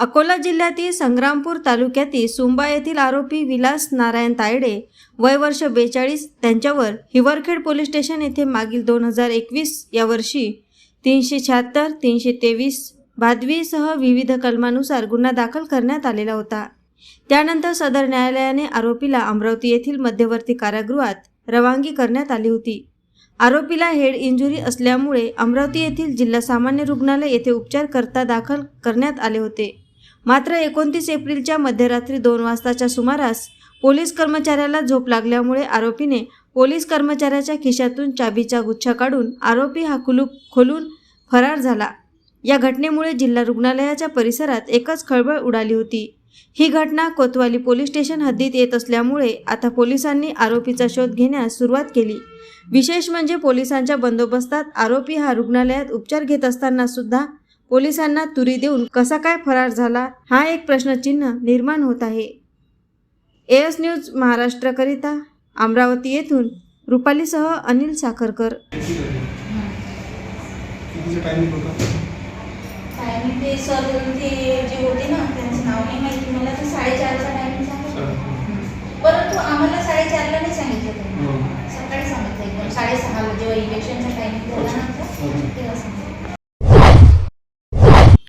अकोला जिल्ह्यातील संग्रामपूर तालुक्यातील सुंबा येथील आरोपी विलास नारायण तायडे वय वर्ष बेचाळीस त्यांच्यावर हिवरखेड पोलीस स्टेशन येथे मागील दोन हजार एकवीस या वर्षी तीनशे शहात्तर तीनशे तेवीस भादवीसह विविध कलमानुसार गुन्हा दाखल करण्यात आलेला होता. त्यानंतर सदर न्यायालयाने आरोपीला अमरावती येथील मध्यवर्ती कारागृहात रवानगी करण्यात आली होती. आरोपीला हेड इंजुरी असल्यामुळे अमरावती येथील जिल्हा सामान्य रुग्णालय येथे उपचार करता दाखल करण्यात आले होते. मात्र एकोणतीस एप्रिलच्या मध्यरात्री दोन वाजताच्या सुमारास पोलीस कर्मचाऱ्याला झोप लागल्यामुळे आरोपीने पोलीस कर्मचाऱ्याच्या खिशातून चाबीचा गुच्छा काढून आरोपी हा कुलूप खोलून फरार झाला. या घटनेमुळे जिल्हा रुग्णालयाच्या परिसरात एकच खळबळ उडाली होती. ही घटना कोतवाली पोलीस स्टेशन हद्दीत येत असल्यामुळे आता पोलिसांनी आरोपीचा शोध घेण्यास सुरुवात केली. विशेष म्हणजे पोलिसांच्या बंदोबस्तात आरोपी हा रुग्णालयात उपचार घेत असताना सुद्धा पोलिसांना तुरी देऊन कसा काय फरार झाला हा एक प्रश्नचिन्ह निर्माण होत आहे. एस न्यूज महाराष्ट्रकरिता अमरावती येथून रुपालीसह अनिल साखरकर. सांगितलं. परंतु आम्हाला साडेचारला नाही सांगितलं हो. सकाळी सांगितलं साडेसहा इलेक्शनचा टायमिंग